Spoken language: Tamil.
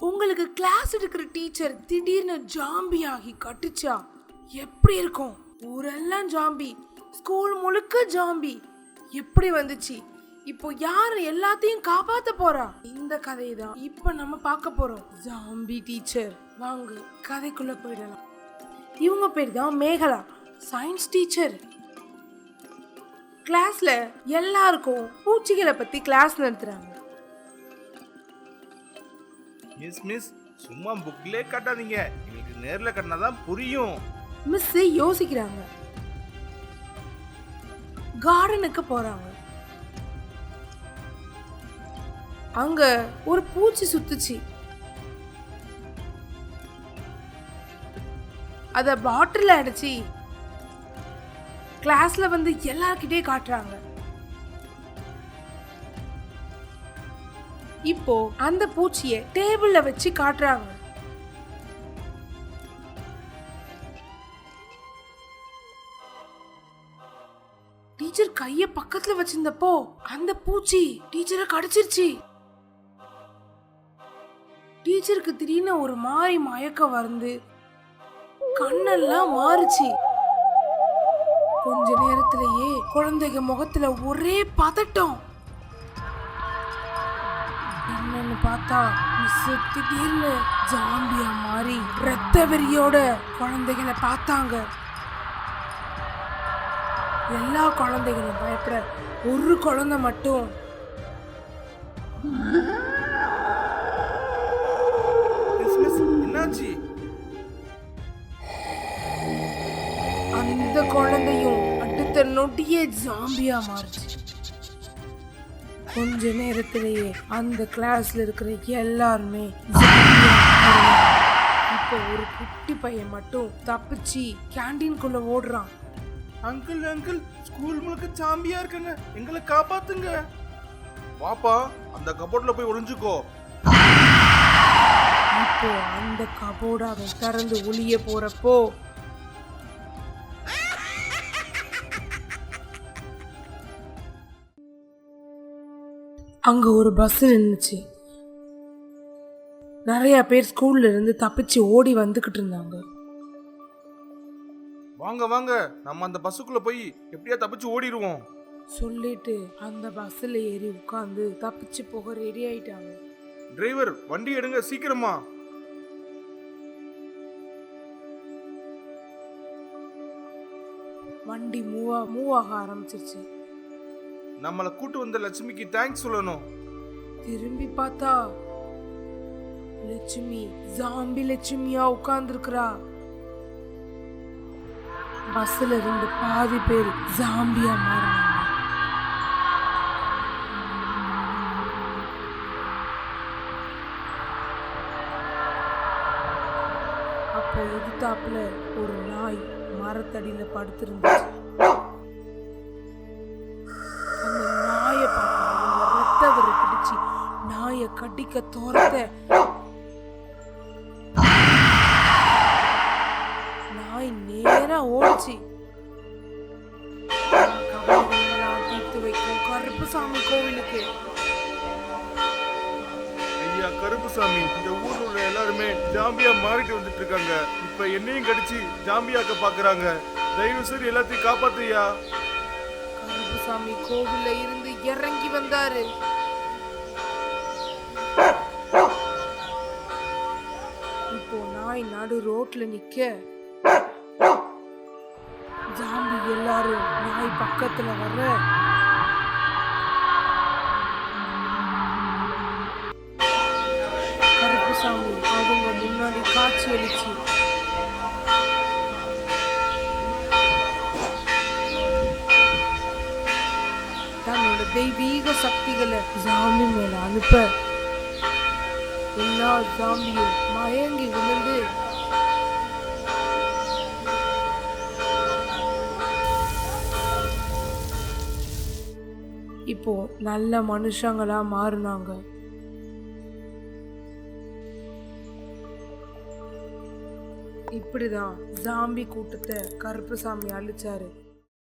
உங்களுக்கு கிளாஸ் எடுக்கிற டீச்சர் திடீர்னு ஜாம்பி ஆகி கட்டுச்சா? எப்படி இருக்கும்? ஊரெல்லாம் ஜாம்பி ஸ்கூல் முழுக்க ஜாம்பி எப்படி வந்துச்சு? இப்போ யார் எல்லாத்தையும் காப்பாத்த போறா? இந்த கதையை தான் இப்ப நம்ம பார்க்க போறோம். ஜாம்பி டீச்சர் வாங்க கதைக்குள்ள போயிடலாம். இவங்க பேர் தான் மேகலா சயின்ஸ் டீச்சர் கிளாஸ்ல எல்லாருக்கும் பூச்சிகளை பத்தி கிளாஸ் நடத்துறாங்க. மிஸ் மிஸ் சும்மா புக்லே காட்டாதீங்க. எங்களுக்கு நேர்ல கட்டினா தான் புரியும் மிஸ் யோசிக்கிறாங்க. கார்டனுக்கு போறாங்க. அங்க ஒரு பூச்சி சுத்துச்சு. அத பாட்டில் அடிச்சு கிளாஸ்ல வந்து எல்லார்கிட்டயும் காட்டுறாங்க. இப்போ அந்த பூச்சிய டேபிள்ல வச்சு காட்டுறாங்க. டீச்சர் கைய பக்கத்துல வச்சிருந்தப்போ அந்த பூச்சி டீச்சரை கடிச்சிருச்சு. டீச்சருக்கு திடீர்னு ஒரு மாறி மயக்கம் வந்து கண்ணெல்லாம் மாறுச்சு. கொஞ்ச நேரத்திலேயே குழந்தைங்க முகத்துல ஒரே பதட்டம். என்னன்னு பார்த்தா மிஸ் திடீர்னு ஜாம்பியா மாறி ரத்த வெறியோட குழந்தைகளை பார்த்தாங்க. எல்லா குழந்தைகளும் பயப்பட ஒரு குழந்தை மட்டும். என்னாச்சு? அந்த குழந்தையும் அடுத்த நொடியே ஜாம்பியா மாறுச்சு. கொஞ்ச நேரத்திலேயே அந்த கிளாஸ்ல இருக்கிற எல்லாருமே. இப்போ ஒரு குட்டி பையன் மட்டும் தப்பிச்சு கேண்டீன்குள்ள ஓடுறான். அங்கிள் அங்கிள் ஸ்கூல் முழுக்க சாம்பியா இருக்காங்க. எங்களை காப்பாத்துங்க. வாப்பா அந்த கபோர்ட்ல போய் ஒளிஞ்சுக்கோ. இப்போ அந்த கபோர்டு அவன் திறந்து ஒளிய போறப்போ அங்க ஒரு பஸ் நின்னுச்சு. நிறைய பேர் ஸ்கூல்ல இருந்து தப்பிச்சு ஓடி வந்துகிட்டு இருந்தாங்க. வாங்க வாங்க. நம்ம அந்த பஸ்ஸுக்குள்ள போய் எப்படியா தப்பிச்சு ஓடிடுவோம்? சொல்லிட்டு அந்த பஸ்ல ஏறி உட்காந்து தப்பிச்சு போக ரெடி ஆயிட்டாங்க. டிரைவர் வண்டி எடுங்க சீக்கிரமா. வண்டி மூவா மூவ் ஆக ஆரம்பிச்சிருச்சு. நம்மளை கூட்டு வந்த லட்சுமிக்கு தேங்க்ஸ் சொல்லணும். திரும்பி பார்த்தா லட்சுமி ஜாம்பி லட்சுமியா உட்கார்ந்துருக்கிறா. பஸ்ல இருந்து பாதி பேர் ஜாம்பியா மாறினாங்க. அப்போ எதிர்த்தாப்புல ஒரு நாய் மரத்தடியில படுத்திருந்துச்சு. வரி பிடிச்சு நாயை கடிக்க தோரத்த. நாய் நேரா ஓடிச்சு. கவலைகளெல்லாம் தீர்த்து வைக்கும் கருப்புசாமி கோவிலுக்கு. ஐயா கருப்புசாமி இந்த ஊர்ல உள்ள எல்லாருமே ஜாம்பியா மாறிட்டு வந்துட்டு இருக்காங்க இப்ப என்னையும் கடிச்சு ஜாம்பியாக்க பாக்குறாங்க. தயவு செய்து எல்லாத்தையும் காப்பாத்துயா கருப்புசாமி கோவில்ல இருந்து இறங்கி வந்தாரு. நாய் ரோட்ல நிக்க. ஜாம்பி எல்லாரும் நாய் பக்கத்துல வர கருப்புசாமி அவங்க முன்னாடி காட்சி அளிச்சு. தன்னோட தெய்வீக சக்திகளை ஜாமி மேல அனுப்ப. எல்லா ஜாம்பியும் மயங்கி விழுந்து இப்போ நல்ல மனுஷங்களாக மாறினாங்க. இப்படிதான் ஜாம்பி கூட்டத்தை கருப்புசாமி அழிச்சாரு.